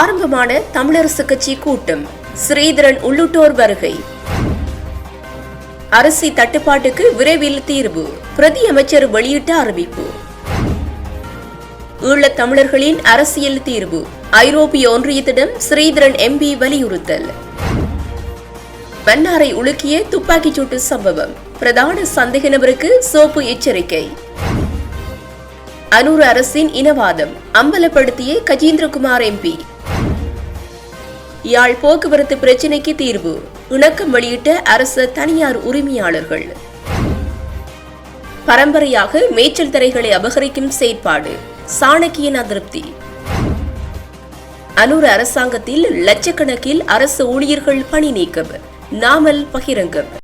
ஆரம்பமான தமிழரசு கட்சி கூட்டம். ஸ்ரீதரன் உள்ளிட்டோர் வருகை. அரிசி தட்டுப்பாட்டுக்கு விரைவில் தீர்வு பிரதி அமைச்சர் வெளியிட்ட அறிவிப்பு. ஈழத் தமிழர்களின் அரசியல் தீர்வு ஐரோப்பிய ஒன்றியத்திடம் ஸ்ரீதரன் எம்பி வலியுறுத்தல். மன்னாரை உலுக்கிய துப்பாக்கிச் சூட்டு சம்பவம் பிரதான சந்தேக நபருக்கு சோப்பு எச்சரிக்கை. அனூர் அரசின் இனவாதம் அம்பலப்படுத்திய கஜேந்திரகுமார் எம்பி. யாழ் போக்குவரத்து பிரச்சினைக்கு தீர்வு. இணக்கம் வெளியிட்ட அரசு தனியார் உரிமையாளர்கள். பரம்பரையாக மேய்ச்சல் தரைகளை அபகரிக்கும் செயற்பாடு. சாணக்கியன் அதிருப்தி. அனூர் அரசாங்கத்தில் லட்சக்கணக்கில் அரசு ஊழியர்கள் பணி நீக்கம். நாமல் பகிரங்கம்.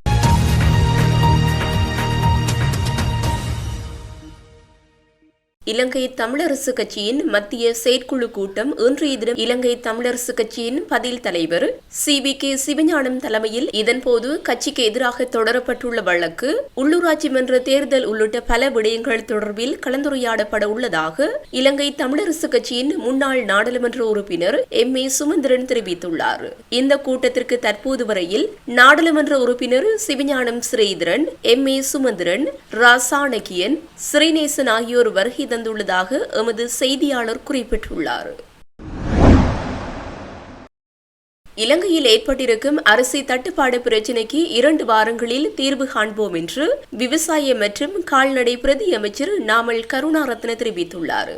இலங்கை தமிழரசு கட்சியின் மத்திய செயற்குழு கூட்டம் இன்றைய தினம் இலங்கை தமிழரசு கட்சியின் பதில் தலைவர் சி வி கே சிவஞானம் தலைமையில் இதன்போது கட்சிக்கு எதிராக தொடரப்பட்டுள்ள வழக்கு உள்ளூராட்சி மன்ற தேர்தல் உள்ளிட்ட பல விடயங்கள் தொடர்பில் கலந்துரையாடப்பட உள்ளதாக இலங்கை தமிழரசு கட்சியின் முன்னாள் நாடாளுமன்ற உறுப்பினர் எம். ஏ. சுமந்திரன் தெரிவித்துள்ளார். இந்த கூட்டத்திற்கு தற்போது வரையில் நாடாளுமன்ற உறுப்பினர் சிவஞானம் ஸ்ரீதரன் எம். ஏ. சுமந்திரன் ராசானகியன் ஸ்ரீநேசன் ஆகியோர் வருகை தந்துள்ளதாக எமது செய்தியாளர் குறிப்பிட்டுள்ளார். இலங்கையில் ஏற்பட்டிருக்கும் அரிசி தட்டுப்பாடு பிரச்சினைக்கு இரண்டு வாரங்களில் தீர்வு காண்போம் என்று விவசாய மற்றும் கால்நடை பிரதி அமைச்சர் நாமல் கருணாரத்ன தெரிவித்துள்ளார்.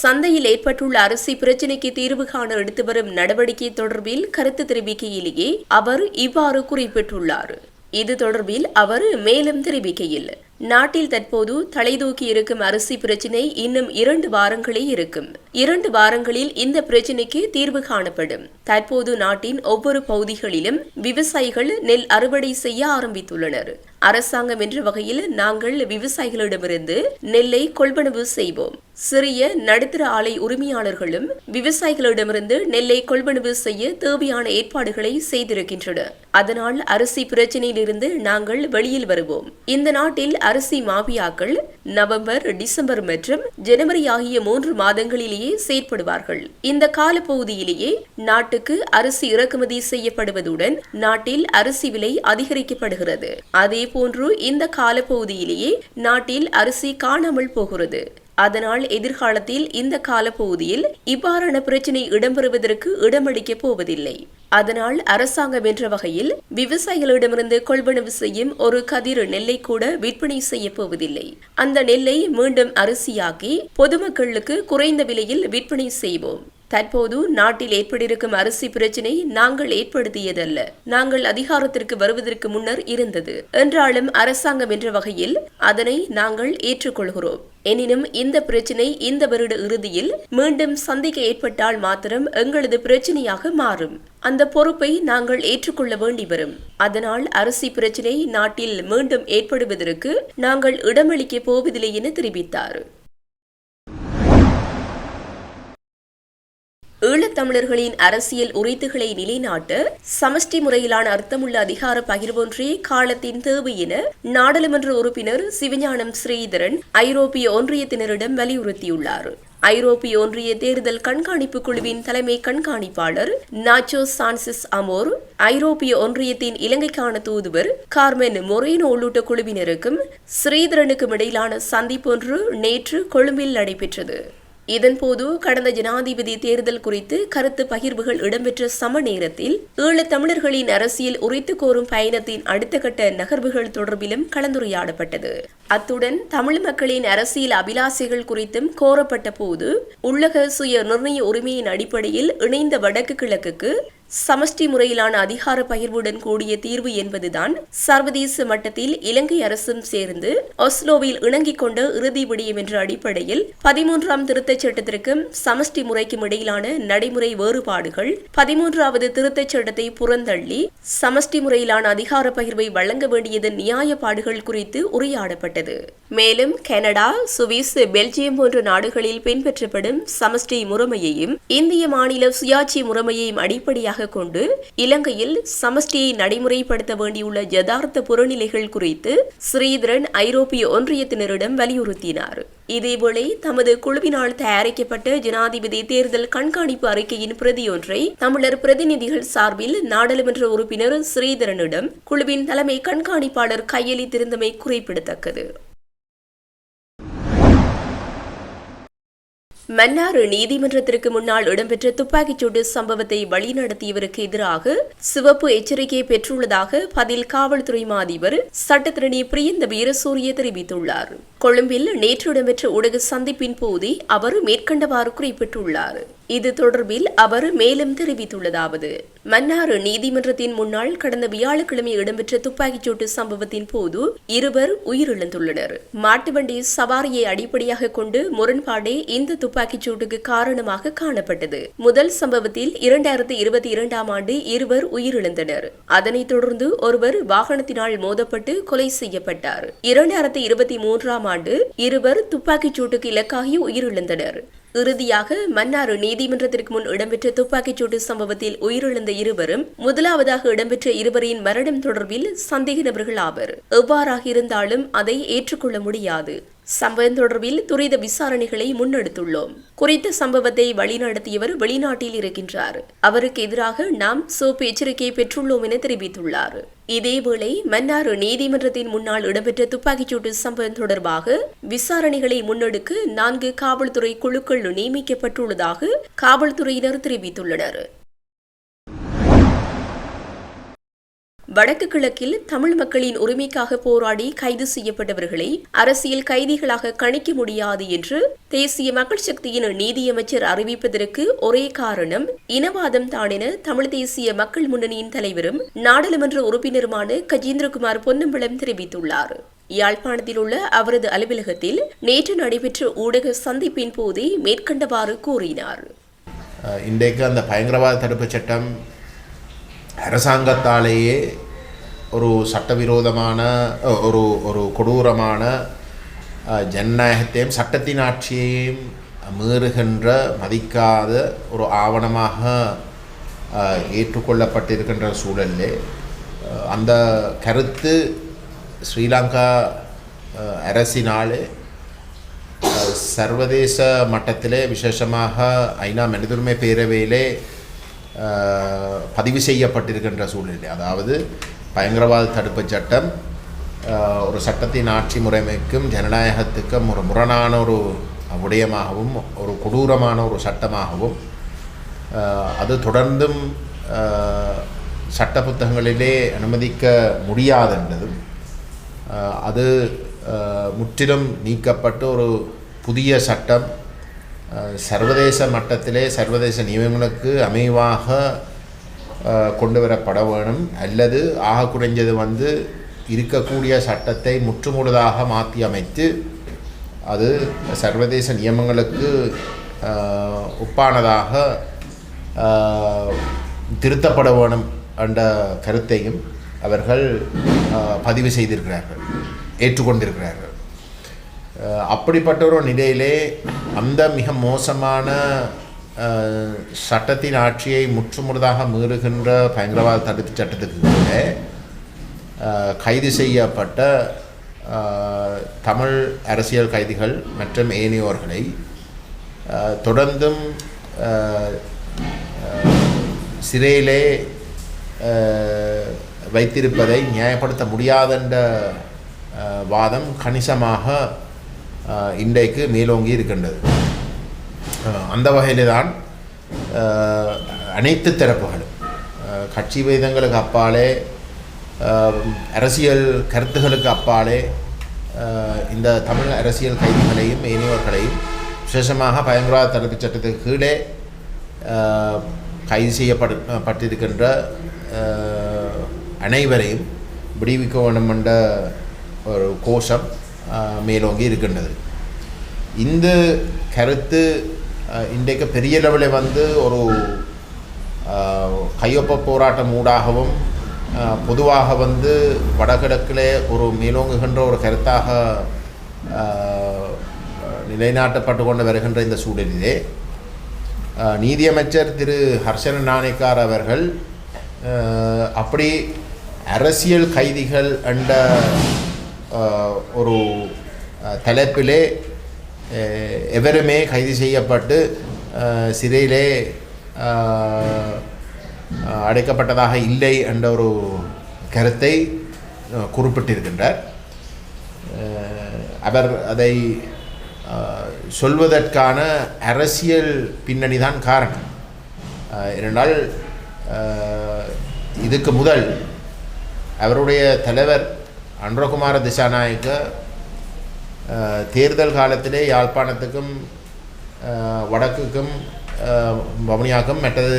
சந்தையில் ஏற்பட்டுள்ள அரிசி பிரச்சினைக்கு தீர்வு காண எடுத்து வரும் நடவடிக்கை தொடர்பில் கருத்து தெரிவிக்கையிலேயே அவர் இவ்வாறு குறிப்பிட்டுள்ளார். இது தொடர்பில் அவர் மேலும் தெரிவிக்கையில் நாட்டில் தற்போது தலைதூக்கி இருக்கும் அரிசி பிரச்சினை இன்னும் இரண்டு வாரங்களே இருக்கும். இரண்டு வாரங்களில் இந்த பிரச்சினைக்கு தீர்வு காணப்படும். தற்போது நாட்டின் ஒவ்வொரு பகுதிகளிலும் விவசாயிகள் நெல் அறுவடை செய்ய ஆரம்பித்துள்ளனர். அரசாங்கம் என்ற வகையில் நாங்கள் விவசாயிகளிடமிருந்து நெல்லை கொள்வனவு செய்வோம். சிறிய நடுத்தர ஆலை உரிமையாளர்களும் விவசாயிகளிடமிருந்து நெல்லை கொள்வனவு செய்ய தேவையான ஏற்பாடுகளை செய்திருக்கின்றனர். அதனால் அரிசி பிரச்சினையிலிருந்து நாங்கள் வெளியில் வருவோம். இந்த நாட்டில் அரிசி மாபியாக்கள் நவம்பர் டிசம்பர் மற்றும் ஜனவரி ஆகிய மூன்று மாதங்களிலேயே செயற்படுவார்கள். இந்த காலப்பகுதியிலேயே நாட்டுக்கு அரிசி இறக்குமதி செய்யப்படுவதுடன் நாட்டில் அரிசி விலை அதிகரிக்கப்படுகிறது. அதே போன்று இந்த காலப்பகுதியிலேயே நாட்டில் அரிசி காணாமல் போகிறது. அதனால் எதிர்காலத்தில் இந்த காலப்பகுதியில் இவ்வாறான பிரச்சினை இடம்பெறுவதற்கு இடமளிக்கப் போவதில்லை. அதனால் அரசாங்கம் என்ற வகையில் விவசாயிகளிடமிருந்து கொள்வனவு செய்யும் ஒரு கதிர் நெல்லை கூட விற்பனை செய்ய போவதில்லை. அந்த நெல்லை மீண்டும் அரிசியாக்கி பொதுமக்களுக்கு குறைந்த விலையில் விற்பனை செய்வோம். தற்போது நாட்டில் ஏற்பட்டிருக்கும் அரிசி பிரச்சினை நாங்கள் ஏற்படுத்தியதல்ல. நாங்கள் அதிகாரத்திற்கு வருவதற்கு முன்னர் இருந்தது. என்றாலும் அரசாங்கம் என்ற வகையில் அதனை நாங்கள் ஏற்றுக்கொள்கிறோம். எனினும் இந்த பிரச்சினை இந்த வருட இறுதியில் மீண்டும் சந்திக்க ஏற்பட்டால் மாத்திரம் எங்களது பிரச்சனையாக மாறும். அந்த பொறுப்பை நாங்கள் ஏற்றுக்கொள்ள வேண்டி வரும். அதனால் அரிசி பிரச்சினை நாட்டில் மீண்டும் ஏற்படுவதற்கு நாங்கள் இடமளிக்கப் போவதில்லை என தெரிவித்தார். ஈழத்தமிழர்களின் அரசியல் உரித்துகளை நிலைநாட்ட சமஷ்டி முறையிலான அர்த்தமுள்ள அதிகார பகிர்வொன்றே காலத்தின் தேவை என நாடாளுமன்ற உறுப்பினர் சிவஞானம் ஸ்ரீதரன் ஐரோப்பிய ஒன்றியத்தினரிடம் வலியுறுத்தியுள்ளார். ஐரோப்பிய ஒன்றிய தேர்தல் கண்காணிப்பு குழுவின் தலைமை கண்காணிப்பாளர் நாச்சோ சான்சிஸ் அமோர் ஐரோப்பிய ஒன்றியத்தின் இலங்கைக்கான தூதுவர் கார்மென் மொரேனோ உள்ளிட்ட குழுவினருக்கும் ஸ்ரீதரனுக்கும் இடையிலான சந்திப்பொன்று நேற்று கொழும்பில் நடைபெற்றது. இதன்போது கடந்த ஜனாதிபதி தேர்தல் குறித்து கருத்து பகிர்வுகள் இடம்பெற்ற சம நேரத்தில் ஈழ தமிழர்களின் அரசியல் உரைத்து கோரும் பயணத்தின் அடுத்த கட்ட நகர்வுகள் தொடர்பிலும் கலந்துரையாடப்பட்டது. அத்துடன் தமிழ் மக்களின் அரசியல் அபிலாசைகள் குறித்தும் கோரப்பட்ட போது உள்ளக சுய நிர்ணய உரிமையின் அடிப்படையில் இணைந்த வடக்கு கிழக்குக்கு சமஷ்டி முறையிலான அதிகார பகிர்வுடன் கூடிய தீர்வு என்பதுதான் சர்வதேச மட்டத்தில் இலங்கை அரசும் சேர்ந்து ஒஸ்லோவில் இணங்கிக் கொண்ட இறுதி விடயம் என்ற அடிப்படையில் பதிமூன்றாம் திருத்தச் சட்டத்திற்கும் சமஷ்டி முறைக்கும் இடையிலான நடைமுறை வேறுபாடுகள் பதிமூன்றாவது திருத்தச் சட்டத்தை புறந்தள்ளி சமஷ்டி முறையிலான அதிகார பகிர்வை வழங்க வேண்டியதன் நியாயப்பாடுகள் குறித்து உரையாடப்பட்டது. மேலும் கனடா சுவிஸ் பெல்ஜியம் போன்ற நாடுகளில் பின்பற்றப்படும் சமஷ்டி முறைமையையும் இந்திய மாநில சுயாட்சி முறைமையையும் அடிப்படையாக அடிப்படையாக கொண்டு இலங்கையில் சமஷ்டியை நடைமுறைப்படுத்த வேண்டியுள்ள யதார்த்த புறநிலைகள் குறித்து ஸ்ரீதரன் ஐரோப்பிய ஒன்றியத்தினரிடம் வலியுறுத்தினார். இதேவேளை தமது குழுவினால் தயாரிக்கப்பட்ட ஜனாதிபதி தேர்தல் கண்காணிப்பு அறிக்கையின் பிரதியொன்றை தமிழர் பிரதிநிதிகள் சார்பில் நாடாளுமன்ற உறுப்பினர் ஸ்ரீதரனிடம் குழுவின் தலைமை கண்காணிப்பாளர் கையளித்திருந்தமை குறிப்பிடத்தக்கது. மன்னாறு நீதிமன்றத்திற்கு முன்னால் இடம்பெற்ற துப்பாக்கிச்சூடு சம்பவத்தை வழிநடத்தியவருக்கு எதிராக சிவப்பு எச்சரிக்கை பெற்றுள்ளதாக பதில் காவல்துறை மாதிபர் சட்டத்திரணி பிரியந்த வீரசூரிய தெரிவித்துள்ளார். கொழும்பில் நேற்று இடம்பெற்ற ஊடக சந்திப்பின் போதே அவர் மேற்கண்டவாறு குறிப்பிட்டுள்ளார். இது தொடர்பில் அவர் மேலும் தெரிவித்துள்ளதாவது. மன்னாறு நீதிமன்றத்தின் முன்னால் கடந்த வியாழக்கிழமை இடம்பெற்ற துப்பாக்கிச்சூட்டு சம்பவத்தின் போது இருவர் உயிரிழந்துள்ளனர். மாட்டு வண்டி சவாரியை அடிப்படையாக கொண்டு முரண்பாடே இந்த துப்பாக்கிச் சூட்டுக்கு காரணமாக காணப்பட்டது. முதல் சம்பவத்தில் இரண்டாயிரத்தி இருபத்தி இரண்டாம் ஆண்டு இருவர் உயிரிழந்தனர். அதனைத் தொடர்ந்து ஒருவர் வாகனத்தினால் மோதப்பட்டு கொலை செய்யப்பட்டார். இரண்டாயிரத்தி இருபத்தி மூன்றாம் ஆண்டு இருவர் துப்பாக்கிச் சூட்டுக்கு இலக்காகி உயிரிழந்தனர். இறுதியாக மன்னார் நீதிமன்றத்திற்கு முன் இடம்பெற்ற துப்பாக்கிச் சூட்டு சம்பவத்தில் உயிரிழந்த இருவரும் முதலாவதாக இடம்பெற்ற இருவரின் மரணம் தொடர்பில் சந்தேக நபர்கள் ஆவர். எவ்வாறாக இருந்தாலும் அதை ஏற்றுக்கொள்ள முடியாது. சம்பவம் தொடர்பில் துரித விசாரணைகளை முன்னெடுத்துள்ளோம். குறித்த சம்பவத்தை வழிநடத்தியவர் வெளிநாட்டில் இருக்கின்றார். அவருக்கு எதிராக நாம் சோப்பு எச்சரிக்கையை பெற்றுள்ளோம் என தெரிவித்துள்ளார். இதேவேளை மன்னார் நீதிமன்றத்தின் முன்னால் இடம்பெற்ற துப்பாக்கிச்சூட்டு சம்பவம் தொடர்பாக விசாரணைகளை முன்னெடுக்க நான்கு காவல்துறை குழுக்கள் நியமிக்கப்பட்டுள்ளதாக காவல்துறையினர் தெரிவித்துள்ளனர். வடக்கு கிழக்கில் தமிழ் மக்களின் உரிமைக்காக போராடி கைது செய்யப்பட்டவர்களை அரசியல் கைதிகளாக கணிக்க முடியாது என்று தேசிய மக்கள் சக்தியின் நீதியமைச்சர் அறிவிப்பதற்கு ஒரே காரணம் இனவாதம் தான் என தமிழ் தேசிய மக்கள் முன்னணியின் தலைவரும் நாடாளுமன்ற உறுப்பினருமான கஜேந்திரகுமார் பொன்னம்பலம் தெரிவித்துள்ளார். யாழ்ப்பாணத்தில் உள்ள அவரது அலுவலகத்தில் நேற்று நடைபெற்ற ஊடக சந்திப்பின் போதே மேற்கண்டவாறு கூறினார். இன்றைக்கு அந்த பயங்கரவாத தடுப்பு சட்டம் அரசாங்கத்தாலேயே ஒரு சட்டவிரோதமான ஒரு ஒரு கொடூரமான ஜனநாயகத்தையும் சட்டத்தின் ஆட்சியையும் மீறுகின்ற மதிக்காத ஒரு ஆவணமாக ஏற்றுக்கொள்ளப்பட்டிருக்கின்ற சூழலிலே அந்த கருத்து ஸ்ரீலங்கா அரசினாலே சர்வதேச மட்டத்திலே விசேஷமாக ஐநா மனிதுரிமை பேரவையிலே பதிவு செய்யப்பட்டிருக்கின்ற சூழ்நிலை அதாவது பயங்கரவாத தடுப்புச் சட்டம் ஒரு சட்டத்தின் ஆட்சி முறைமைக்கும் ஜனநாயகத்துக்கும் ஒரு முரணான ஒரு விடயமாகவும் ஒரு கொடூரமான ஒரு சட்டமாகவும் அது தொடர்ந்தும் சட்ட புத்தகங்களிலே அனுமதிக்க முடியாதென்றதும் அது முற்றிலும் நீக்கப்பட்டு ஒரு புதிய சட்டம். சர்வதேச மட்டத்திலே சர்வதேச நியமங்களுக்கு அமைவாக கொண்டு வரப்பட வேணும். அல்லது ஆக குறைஞ்சது வந்து இருக்கக்கூடிய சட்டத்தை முற்றுமுழுதாக மாற்றி அமைத்து அது சர்வதேச நியமங்களுக்கு ஒப்பானதாக திருத்தப்பட வேணும் என்ற கருத்தையும் அவர்கள் பதிவு செய்திருக்கிறார்கள் ஏற்றுக்கொண்டிருக்கிறார்கள். அப்படிப்பட்ட ஒரு நிலையிலே அந்த மிக மோசமான சட்டத்தின் ஆட்சியை முற்றுமுழுதாக மீறுகின்ற பயங்கரவாத தடுப்பு சட்டத்துக்கு கூட கைது செய்யப்பட்ட தமிழ் அரசியல் கைதிகள் மற்றும் ஏனையோர்களை தொடர்ந்தும் சிறையிலே வைத்திருப்பதை நியாயப்படுத்த முடியாதென்ற வாதம் கணிசமாக இன்றைக்கு மேலோங்கி இருக்கின்றது. அந்த வகையில்தான் அனைத்து தரப்புகளும் கட்சி வேதங்களுக்கு அப்பாலே அரசியல் கருத்துகளுக்கு அப்பாலே இந்த தமிழ் அரசியல் கைதிகளையும் ஏனையோர்களையும் விசேஷமாக பயங்கரவாத தடுப்பு சட்டத்துக்கு கீழே கைது செய்யப்படு பட்டிருக்கின்ற அனைவரையும் விடுவிக்க வேண்டும் என்ற ஒரு கோஷம் மேலோங்கி இருக்கின்றது. இந்த கருத்து இன்றைக்கு பெரிய லெவலில் வந்து ஒரு கையொப்ப போராட்டம் ஊடாகவும் பொதுவாக வந்து வடகிழக்கிலே ஒரு மேலோங்குகின்ற ஒரு கருத்தாக நிலைநாட்டப்பட்டு கொண்டு வருகின்ற இந்த சூழலிலே நீதியமைச்சர் திரு ஹர்ஷன நாணேக்கார் அவர்கள் அப்படி அரசியல் கைதிகள் என்ற ஒரு தலைப்பிலே எவருமே கைது செய்யப்பட்டு சிறையிலே அடைக்கப்பட்டதாக இல்லை என்ற ஒரு கருத்தை குறிப்பிட்டிருக்கின்றார். அவர் அதை சொல்வதற்கான அரசியல் பின்னணி தான் காரணம். ஏனென்றால் இதுக்கு முதல் அவருடைய தலைவர் அன்றகுமார திசாநாயக்க தேர்தல் காலத்திலே யாழ்ப்பாணத்துக்கும் வடக்குக்கும் வவுனியாக்கும் மற்றது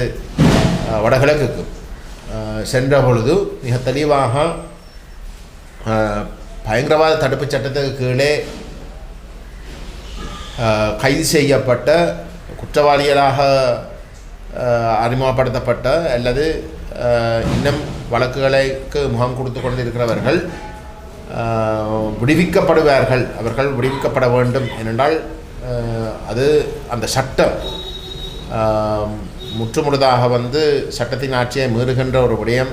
வடகிழக்குக்கும் சென்ற பொழுது மிக தெளிவாக பயங்கரவாத தடுப்புச் சட்டத்துக்கு கீழே கைது செய்யப்பட்ட குற்றவாளிகளாக அறிமுகப்படுத்தப்பட்ட அல்லது இன்னும் வழக்குகளுக்கு முகம் கொடுத்து கொண்டிருக்கிறவர்கள் இருக்கிறவர்கள் விடுவிக்கப்படுவார்கள். அவர்கள் விடுவிக்கப்பட வேண்டும். ஏனென்றால் அது அந்த சட்டம் முற்றுமுழுதாக வந்து சட்டத்தின் ஆட்சியை மீறுகின்ற ஒரு விடயம்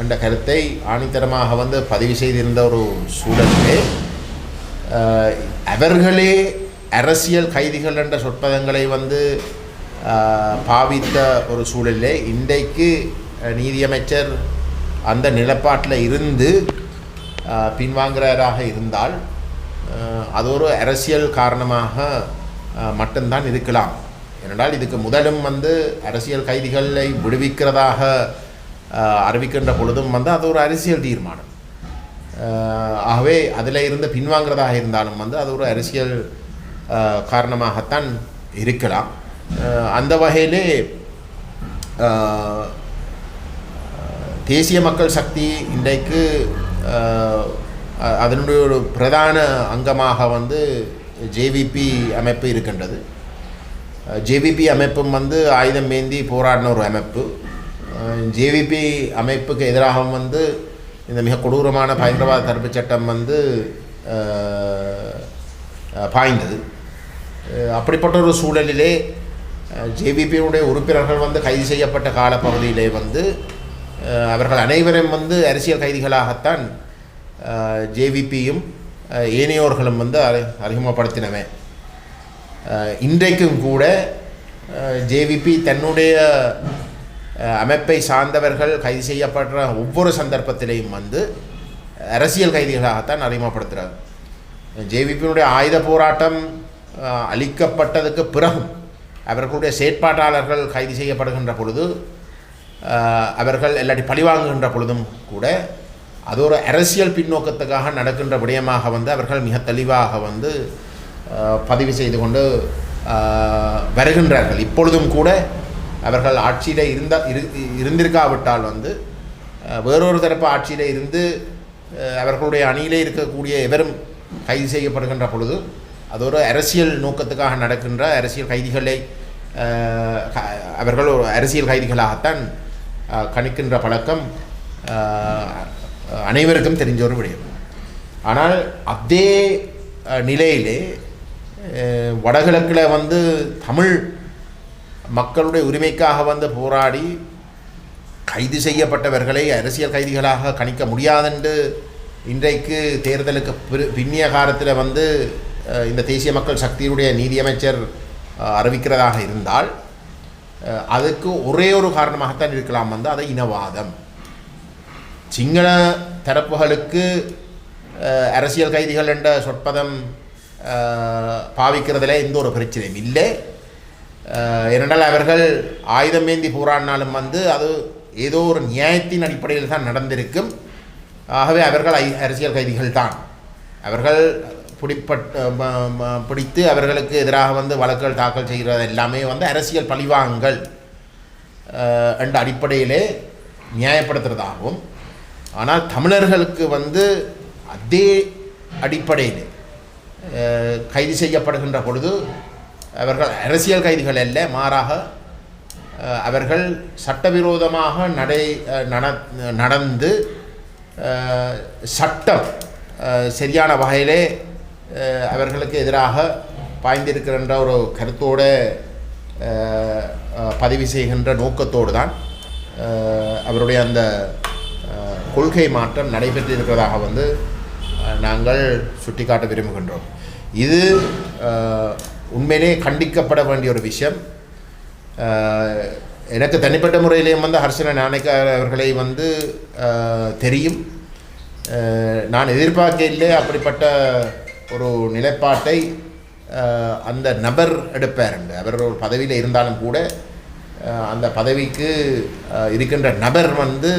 என்ற கருத்தை ஆணித்தரமாக வந்து பதிவு செய்திருந்த ஒரு சூழலிலே அவர்களே அரசியல் கைதிகள் என்ற சொற்பதங்களை வந்து பாவித்த ஒரு சூழலிலே இன்றைக்கு நீதியமைச்சர் அந்த நிலப்பாட்டில் இருந்து அஹ், இருந்தால் அது ஒரு அரசியல் காரணமாக மட்டும்தான் இருக்கலாம். ஏனென்றால் இதுக்கு முதலும் வந்து அரசியல் கைதிகளை விடுவிக்கிறதாக அறிவிக்கின்ற பொழுதும் வந்து அது ஒரு அரசியல் தீர்மானம். ஆகவே அதில் இருந்து பின்வாங்கிறதாக இருந்தாலும் வந்து அது ஒரு அரசியல் காரணமாகத்தான் இருக்கலாம். அந்த வகையிலே தேசிய மக்கள் சக்தி இன்றைக்கு அதனுடைய ஒரு பிரதான அங்கமாக வந்து ஜேவிபி அமைப்பு இருக்கின்றது. ஜேவிபி அமைப்பும் வந்து ஆயுதம் ஏந்தி போராடின ஒரு அமைப்பு. ஜேவிபி அமைப்புக்கு எதிராகவும் வந்து இந்த மிக கொடூரமான பயங்கரவாத தடுப்புச் சட்டம் வந்து பாய்ந்தது. அப்படிப்பட்ட ஒரு சூழலிலே ஜேவிபியினுடைய உறுப்பினர்கள் வந்து கைது செய்யப்பட்ட காலப்பகுதியிலே வந்து அவர்கள் அனைவரும் வந்து அரசியல் கைதிகளாகத்தான் ஜேவிபியும் ஏனையோர்களும் வந்து அறி அறிமுகப்படுத்தினவன் இன்றைக்கும் கூட ஜேவிபி தன்னுடைய அமைப்பை சார்ந்தவர்கள் கைது செய்யப்படுற ஒவ்வொரு சந்தர்ப்பத்திலையும் வந்து அரசியல் கைதிகளாகத்தான் அறிமுகப்படுத்துகிறார் ஜேவிபியினுடைய ஆயுத போராட்டம் அளிக்கப்பட்டதுக்கு பிறகும் அவர்களுடைய செயற்பாட்டாளர்கள் கைது செய்யப்படுகின்ற பொழுது அவர்கள் இல்லாட்டி பழிவாங்குகின்ற பொழுதும் கூட அது ஒரு அரசியல் பின்னோக்கத்துக்காக நடக்கின்ற விடயமாக வந்து அவர்கள் மிக தெளிவாக வந்து பதிவு செய்து கொண்டு வருகின்றார்கள். இப்பொழுதும் கூட அவர்கள் ஆட்சியில் இருந்த இரு இருந்திருக்காவிட்டால் வந்து வேறொரு தரப்பு ஆட்சியில் இருந்து அவர்களுடைய அணியிலே இருக்கக்கூடிய எவரும் கைது செய்யப்படுகின்ற பொழுது அது ஒரு அரசியல் நோக்கத்துக்காக நடக்கின்ற அரசியல் கைதிகளை அவர்கள் ஒரு அரசியல் கைதிகளாகத்தான் கணிக்கின்ற பழக்கம் அனைவருக்கும் தெரிஞ்ச ஒரு விடயம். ஆனால் அதே நிலையிலே வடகிழக்கில் வந்து தமிழ் மக்களுடைய உரிமைக்காக வந்து போராடி கைது செய்யப்பட்டவர்களை அரசியல் கைதிகளாக கணிக்க முடியாதென்று இன்றைக்கு தேர்தலுக்கு பிற- பின்னிய காலத்தில் வந்து இந்த தேசிய மக்கள் சக்தியுடைய நீதியமைச்சர் அறிவிக்கிறதாக இருந்தால் அதுக்கு ஒரே ஒரு காரணமாகத்தான் இருக்கலாம் வந்து அது இனவாதம். சிங்கள தரப்புகளுக்கு அரசியல் கைதிகள் என்ற சொற்பதம் பாவிக்கிறதுல எந்த ஒரு பிரச்சனையும் இல்லை. ஏனென்றால் அவர்கள் ஆயுதம் ஏந்தி போராடினாலும் வந்து அது ஏதோ ஒரு நியாயத்தின் அடிப்படையில் தான் நடந்திருக்கும். ஆகவே அவர்கள் ஐ- அரசியல் கைதிகள் தான் அவர்கள் பிடிப்பட்ட பிடித்து அவர்களுக்கு எதிராக வந்து வழக்குகள் தாக்கல் செய்கிறது எல்லாமே வந்து அரசியல் பழிவாங்கல் என்ற அடிப்படையிலே நியாயப்படுத்துகிறதாகவும் ஆனால் தமிழர்களுக்கு வந்து அதே அடிப்படையில் கைது செய்யப்படுகின்ற பொழுது அவர்கள் அரசியல் கைதிகள் அல்ல மாறாக அவர்கள் சட்டவிரோதமாக நடை நட- நடந்து சட்டம் சரியான வகையிலே அவர்களுக்கு எதிராக பாய்ந்திருக்கின்ற ஒரு கருத்தோடு பதிவு செய்கின்ற நோக்கத்தோடு தான் அவருடைய அந்த கொள்கை மாற்றம் நடைபெற்றிருக்கிறதாக வந்து நாங்கள் சுட்டிக்காட்ட விரும்புகின்றோம். இது உண்மையிலே கண்டிக்கப்பட வேண்டிய ஒரு விஷயம். எனக்கு தனிப்பட்ட முறையிலேயும் வந்து ஹர்ஷன நாணயக்கார் அவர்களை வந்து தெரியும். நான் எதிர்பார்க்கையிலே அப்படிப்பட்ட ஒரு நிலைப்பாட்டை அந்த நபர் எடுப்பார் அவர் ஒரு பதவியில் இருந்தாலும் கூட அந்த பதவிக்கு இருக்கின்ற நபர் வந்து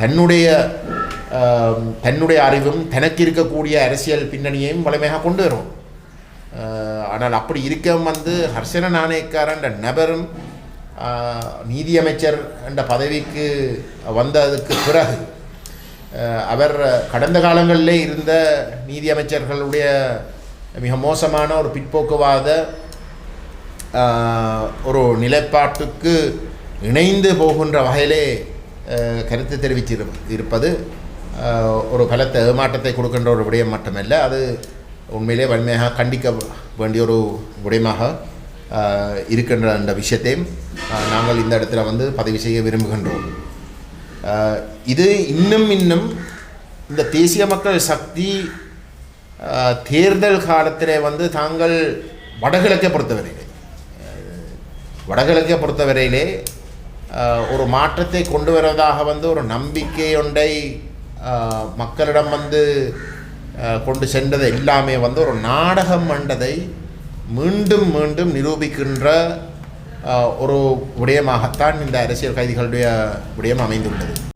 தன்னுடைய தன்னுடைய அறிவும் தனக்கு இருக்கக்கூடிய அரசியல் பின்னணியையும் வலிமையாக கொண்டு வரும். ஆனால் அப்படி இருக்க வந்து ஹர்ஷன நாணயக்கார் என்ற நபரும் நீதியமைச்சர் என்ற பதவிக்கு வந்ததுக்கு பிறகு அவர் கடந்த காலங்களிலே இருந்த நீதியமைச்சர்களுடைய மிக மோசமான ஒரு பிற்போக்குவாத ஒரு நிலைப்பாட்டுக்கு இணைந்து போகின்ற வகையிலே கருத்து தெரிவித்து இருப்பது ஒரு பலத்த ஏமாற்றத்தை கொடுக்கின்ற ஒரு விடயம் மட்டுமல்ல அது உண்மையிலே வன்மையாக கண்டிக்க வேண்டிய ஒரு விடயமாக இருக்கின்ற அந்த விஷயத்தையும் நாங்கள் இந்த இடத்துல வந்து பதிவு செய்ய விரும்புகின்றோம். இது இன்னும் இன்னும் இந்த தேசிய மக்கள் சக்தி தேர்தல் காலத்திலே வந்து தாங்கள் வடகிழக்கை பொறுத்தவரையிலே வடகிழக்கை பொறுத்தவரையிலே ஒரு மாற்றத்தை கொண்டு வருவதாக வந்து ஒரு நம்பிக்கையொன்றை மக்களிடம் வந்து கொண்டு சென்றது எல்லாமே வந்து ஒரு நாடகம் மண்டதை மீண்டும் மீண்டும் நிரூபிக்கின்ற ஒரு விடயமாகத்தான் இந்த அரசியல் கைதிகளுடைய விடயம் அமைந்துள்ளது.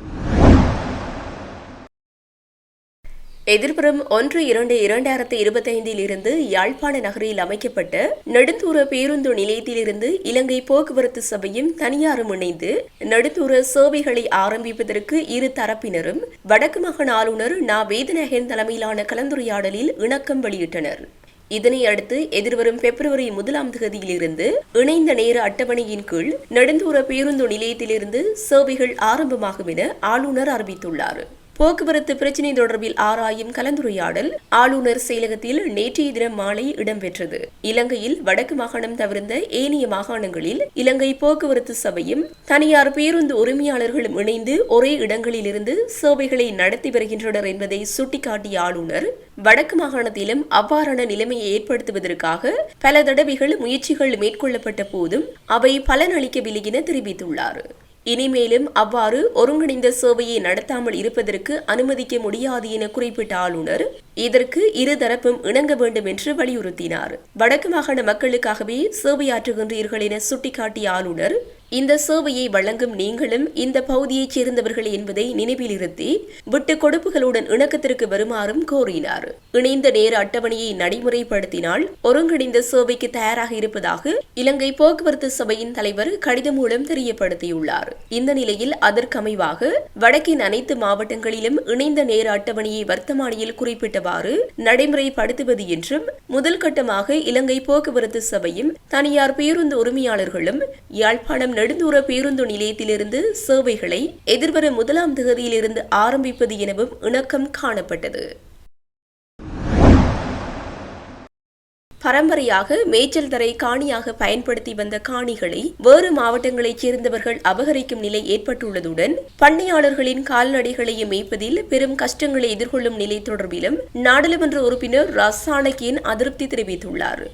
எதிர்ப்புறம் ஒன்று இரண்டு இரண்டாயிரத்தி இருபத்தைந்தில் இருந்து யாழ்ப்பாண நகரில் அமைக்கப்பட்ட நெடுந்தூர பேருந்து நிலையத்திலிருந்து இலங்கை போக்குவரத்து சபையும் தனியாரும் இணைந்து நெடுந்தூர சேவைகளை ஆரம்பிப்பதற்கு இரு தரப்பினரும் வடக்கு மாகாண ஆளுநர் நா. வேதநகன் தலைமையிலான கலந்துரையாடலில் இணக்கம் வெளியிட்டனர். இதனை அடுத்து எதிர்வரும் பிப்ரவரி முதலாம் தேதியிலிருந்து இணைந்த நேர அட்டவணையின் கீழ் நெடுந்தூர பேருந்து நிலையத்திலிருந்து சேவைகள் ஆரம்பமாகும் என ஆளுநர் அறிவித்துள்ளார். போக்குவரத்து பிரச்சினை தொடர்பில் ஆராயும் கலந்துரையாடல் ஆளுநர் செயலகத்தில் நேற்றைய தினம் மாலை இடம்பெற்றது. இலங்கையில் வடக்கு மாகாணம் தவிர்ந்த ஏனைய மாகாணங்களில் இலங்கை போக்குவரத்து சபையும் தனியார் பேருந்து உரிமையாளர்களும் இணைந்து ஒரே இடங்களிலிருந்து சேவைகளை நடத்தி வருகின்றனர் என்பதை சுட்டிக்காட்டிய ஆளுநர் வடக்கு மாகாணத்திலும் அவ்வாறான நிலைமையை ஏற்படுத்துவதற்காக பல தடவைகள் முயற்சிகள் மேற்கொள்ளப்பட்ட போதும் அவை பலனளிக்கவில்லை என தெரிவித்துள்ளார். இனிமேலும் அவ்வாறு ஒருங்கிணைந்த சேவையை நடத்தாமல் இருப்பதற்கு அனுமதிக்க முடியாது என குறிப்பிட்ட ஆளுநர் இதற்கு இருதரப்பும் இணங்க வேண்டும் என்று வலியுறுத்தினார். வடக்கு மாகாண மக்களுக்காகவே சேவையாற்றுகின்றீர்கள் என சுட்டிக்காட்டிய ஆளுநர் இந்த சேவையை வழங்கும் நீங்களும் இந்த பகுதியைச் சேர்ந்தவர்கள் என்பதை நினைவில் இருத்தி விட்டு கொடுப்புகளுடன் இணக்கத்திற்கு வருமாறும் கோரினார். இணைந்த நேர அட்டவணையை நடைமுறைப்படுத்தினால் ஒருங்கிணைந்த சேவைக்கு தயாராக இருப்பதாக இலங்கை போக்குவரத்து சபையின் தலைவர் கடிதம் மூலம் தெரியப்படுத்தியுள்ளார். இந்த நிலையில் அதற்கமைவாக வடக்கின் அனைத்து மாவட்டங்களிலும் இணைந்த நேர அட்டவணையை வர்த்தமானியில் குறிப்பிட்டவாறு நடைமுறைப்படுத்துவது என்றும் முதல் கட்டமாக இலங்கை போக்குவரத்து சபையும் தனியார் பேருந்து உரிமையாளர்களும் யாழ்ப்பாணம் நெடுந்தூர பேருந்து நிலையத்திலிருந்து சேவைகளை எதிர்வரும் முதலாம் தேதியிலிருந்து ஆரம்பிப்பது எனவும் இணக்கம் காணப்பட்டது. பரம்பரையாக மேய்ச்சல் தரை காணியாக பயன்படுத்தி வந்த காணிகளை வேறு மாவட்டங்களைச் சேர்ந்தவர்கள் அபகரிக்கும் நிலை ஏற்பட்டுள்ளதுடன் பண்ணையாளர்களின் கால்நடைகளை மேய்ப்பதில் பெரும் கஷ்டங்களை எதிர்கொள்ளும் நிலை தொடர்பிலும் நாடாளுமன்ற உறுப்பினர் ரசானகின் அதிருப்தி தெரிவித்துள்ளார்.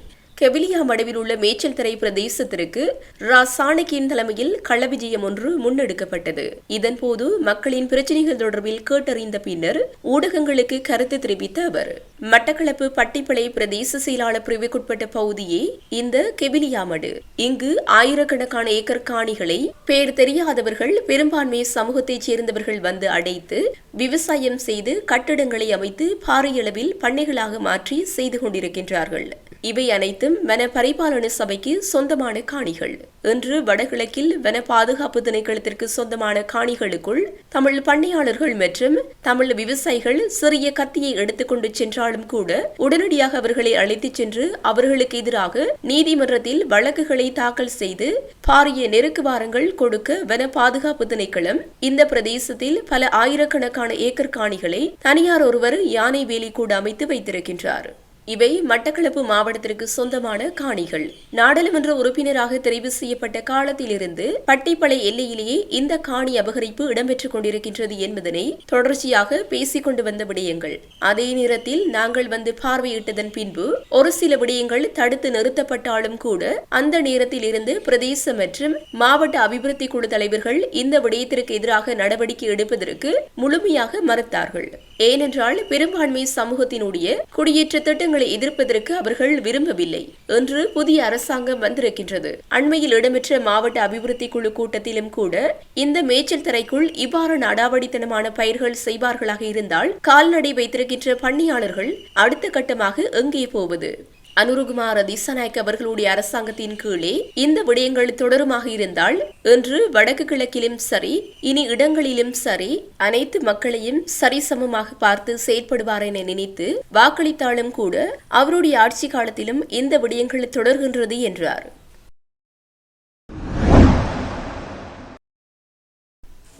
கெவிலியா மடுவில் உள்ள மேய்ச்சல் தரை பிரதேசத்திற்கு ரா சாணக்கியின் தலைமையில் கள விஜயம் ஒன்று முன்னெடுக்கப்பட்டது. இதன்போது மக்களின் பிரச்சனைகள் தொடர்பில் கேட்டறிந்த பின்னர் ஊடகங்களுக்கு கருத்து தெரிவித்த அவர் மட்டக்களப்பு பட்டிப்பளை பிரதேச செயலாளர் பிரிவுக்குட்பட்ட பகுதியே இந்த கெவிலியா மடு. இங்கு ஆயிரக்கணக்கான ஏக்கர் காணிகளை பேர் தெரியாதவர்கள் பெரும்பான்மை சமூகத்தைச் சேர்ந்தவர்கள் வந்து அடைத்து விவசாயம் செய்து கட்டடங்களை அமைத்து பாரியளவில் பண்ணைகளாக மாற்றி செய்து கொண்டிருக்கின்றார்கள். இவை அனைத்தும் வன பரிபாலன சபைக்கு சொந்தமான காணிகள். இன்று வடகிழக்கில் வன பாதுகாப்பு திணைக்களத்திற்கு சொந்தமான காணிகளுக்குள் தமிழ் பண்ணையாளர்கள் மற்றும் தமிழ் விவசாயிகள் சிறிய கத்தியை எடுத்துக்கொண்டு சென்றாலும் கூட உடனடியாக அவர்களை அழைத்துச் சென்று அவர்களுக்கு எதிராக நீதிமன்றத்தில் வழக்குகளை தாக்கல் செய்து பாரிய நெருக்கு வாரங்கள் கொடுக்க வன பாதுகாப்பு திணைக்களம் இந்த பிரதேசத்தில் பல ஆயிரக்கணக்கான ஏக்கர் காணிகளை தனியார் ஒருவர் யானை வேலி கூட அமைத்து வைத்திருக்கின்றார். இவை மட்டக்களப்பு மாவட்டத்திற்கு சொந்தமான காணிகள். நாடாளுமன்ற உறுப்பினராக தெரிவு செய்யப்பட்ட காலத்திலிருந்து பட்டிப்பளை எல்லையிலேயே இந்த காணி அபகரிப்பு இடம்பெற்றுக் கொண்டிருக்கின்றது என்பதனை தொடர்ச்சியாக பேசிக் கொண்டு வந்த விடயங்கள். அதே நேரத்தில் நாங்கள் வந்து பார்வையிட்டதன் பின்பு ஒரு சில விடயங்கள் தடுத்து நிறுத்தப்பட்டாலும் கூட அந்த நேரத்தில் இருந்து பிரதேச மற்றும் மாவட்ட அபிவிருத்தி குழு தலைவர்கள் இந்த விடயத்திற்கு எதிராக நடவடிக்கை எடுப்பதற்கு முழுமையாக மறுத்தார்கள். ஏனென்றால் பெரும்பான்மை சமூகத்தினுடைய குடியேற்ற திட்டங்கள் எதிர்ப்பதற்கு அவர்கள் விரும்பவில்லை என்று புதிய அரசாங்கம் வந்திருக்கின்றது. அண்மையில் இடம்பெற்ற மாவட்ட அபிவிருத்தி குழு கூட்டத்திலும் கூட இந்த மேய்ச்சல் தரைக்குள் இவ்வாறு நடாவடித்தனமான பயிர்கள் செய்வார்களாக இருந்தால் கால்நடை வைத்திருக்கின்ற பண்ணையாளர்கள் அடுத்த கட்டமாக எங்கே போவது? அனுருகுமார திசநாயக் அவர்களுடைய அரசாங்கத்தின் கீழே இந்த விடயங்கள் தொடருமாக இருந்தால் இன்று வடக்கு கிழக்கிலும் சரி இனி இடங்களிலும் சரி அனைத்து மக்களையும் சரிசமமாக பார்த்து செயற்படுவார் என நினைத்து வாக்களித்தாலும் கூட அவருடைய ஆட்சி காலத்திலும் இந்த விடயங்கள் தொடர்கின்றது என்றார்.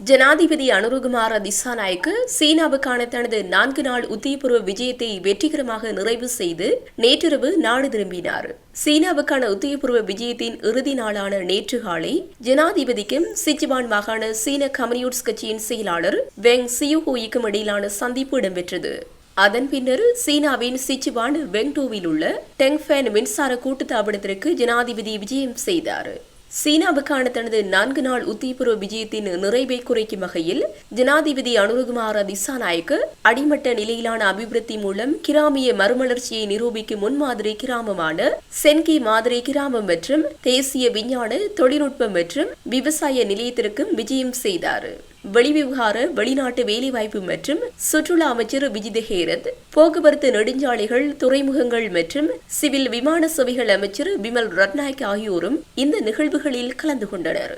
ஜனாதிபதி அனுருகுமார திசாநாயக்கு சீனாவுக்கான தனது நான்கு நாள் உத்தியபூர்வ விஜயத்தை வெற்றிகரமாக நிறைவு செய்து நேற்றிரவு நாடு திரும்பினார். சீனாவுக்கான உத்தியபூர்வ விஜயத்தின் இறுதி நாளான நேற்று காலை ஜனாதிபதிக்கும் சிச்சுவான் மாகாண சீன கம்யூனிஸ்ட் கட்சியின் செயலாளர் வெங் சியுஹோய்க்கும் இடையிலான சந்திப்பு இடம்பெற்றது. அதன் பின்னர் சீனாவின் சிச்சுவான் வெங்டோவில் உள்ள டெங்ஃபேன் மின்சார கூட்டுத்தாபனத்திற்கு ஜனாதிபதி விஜயம் செய்தார். சீனாவுக்கான தனது நான்கு நாள் உத்தியபூர்வ விஜயத்தின் நிறைவை குறைக்கும் வகையில் ஜனாதிபதி அனுரகுமார திசாநாயக்கு அடிமட்ட நிலையிலான அபிவிருத்தி மூலம் கிராமிய மறுமலர்ச்சியை நிரூபிக்கும் முன்மாதிரி கிராமமான சென்கி மாதிரி கிராமம் மற்றும் தேசிய விஞ்ஞான தொழில்நுட்பம் மற்றும் விவசாய நிலையத்திற்கும் விஜயம் செய்தார். வெளிவிவகார வெளிநாட்டு வேலைவாய்ப்பு மற்றும் சுற்றுலா அமைச்சர் விஜித ஹேரத் போக்குவரத்து நெடுஞ்சாலைகள் துறைமுகங்கள் மற்றும் சிவில் விமான சேவைகள் அமைச்சர் பிமல் ரட்நாயக் ஆகியோரும் இந்த நிகழ்வுகளில் கலந்து கொண்டனர்.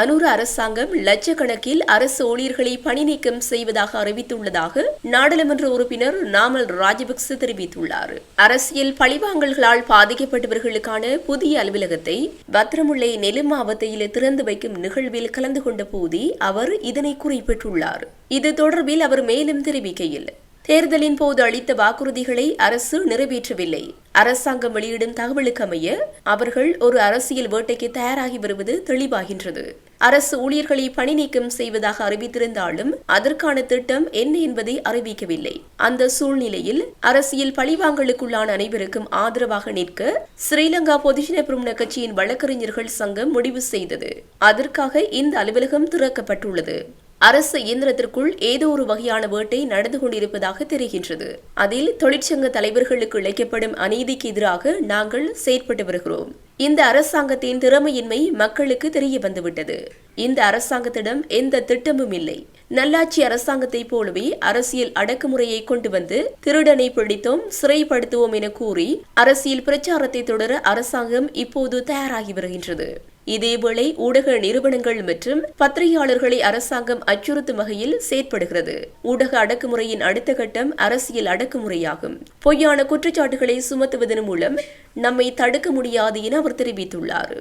அனுர அரசாங்கம் லட்சக்கணக்கில் அரசு ஊழியர்களை பணி நீக்கம் செய்வதாக அறிவித்துள்ளதாக நாடாளுமன்ற உறுப்பினர் நாமல் ராஜபக்ச தெரிவித்துள்ளார். அரசியல் பழிவாங்கல்களால் பாதிக்கப்பட்டவர்களுக்கான புதிய அலுவலகத்தை பத்திரமுல்லை நெலு மாவட்டத்தில் திறந்து வைக்கும் நிகழ்வில் கலந்து கொண்ட போதே அவர் இதனை குறிப்பிட்டுள்ளார். இது தொடர்பில் அவர் மேலும் தெரிவிக்கையில் தேர்தலின் போது அளித்த வாக்குறுதிகளை அரசு நிறைவேற்றவில்லை. அரசாங்கம் வெளியிடும் தகவலுக்கமைய அவர்கள் ஒரு அரசியல் வேட்டைக்கு தயாராகி வருவது தெளிவாகின்றது. அரசு ஊழியர்களை பணி நீக்கம் செய்வதாக அறிவித்திருந்தாலும் அதற்கான திட்டம் என்ன என்பதை அறிவிக்கவில்லை. அந்த சூழ்நிலையில் அரசியல் பழிவாங்கலுக்குள்ளான அனைவருக்கும் ஆதரவாக நிற்க ஸ்ரீலங்கா பொதுஜன பிரமுன கட்சியின் வழக்கறிஞர்கள் சங்கம் முடிவு செய்தது. அதற்காக இந்த அலுவலகம் திறக்கப்பட்டுள்ளது. அரசு இயந்திரத்திற்குள் ஏதோ ஒரு வகையான வேட்டை நடந்து கொண்டிருப்பதாக தெரிகின்றது. அதில் தொழிற்சங்க தலைவர்களுக்கு இழைக்கப்படும் அநீதிக்கு எதிராக நாங்கள் செயற்பட்டு வருகிறோம். இந்த அரசாங்கத்தின் திறமையின்மை மக்களுக்கு தெரிய வந்துவிட்டது. இந்த அரசாங்கத்திடம் எந்த திட்டமும் இல்லை. நல்லாட்சி அரசாங்கத்தைப் போலவே அரசியல் அடக்குமுறையை கொண்டு வந்து திருடனை பிடித்தோம் சிறைப்படுத்துவோம் என கூறி அரசியல் பிரச்சாரத்தை தொடர அரசாங்கம் இப்போது தயாராகி வருகின்றது. இதேவேளை ஊடக நிறுவனங்கள் மற்றும் பத்திரிகையாளர்களை அரசாங்கம் அச்சுறுத்தும் வகையில் செயற்படுகிறது. ஊடக அடக்குமுறையின் அடுத்த கட்டம் அரசியல் அடக்குமுறையாகும். பொய்யான குற்றச்சாட்டுகளை சுமத்துவதன் மூலம் நம்மை தடுக்க முடியாது என அவர் தெரிவித்துள்ளார்.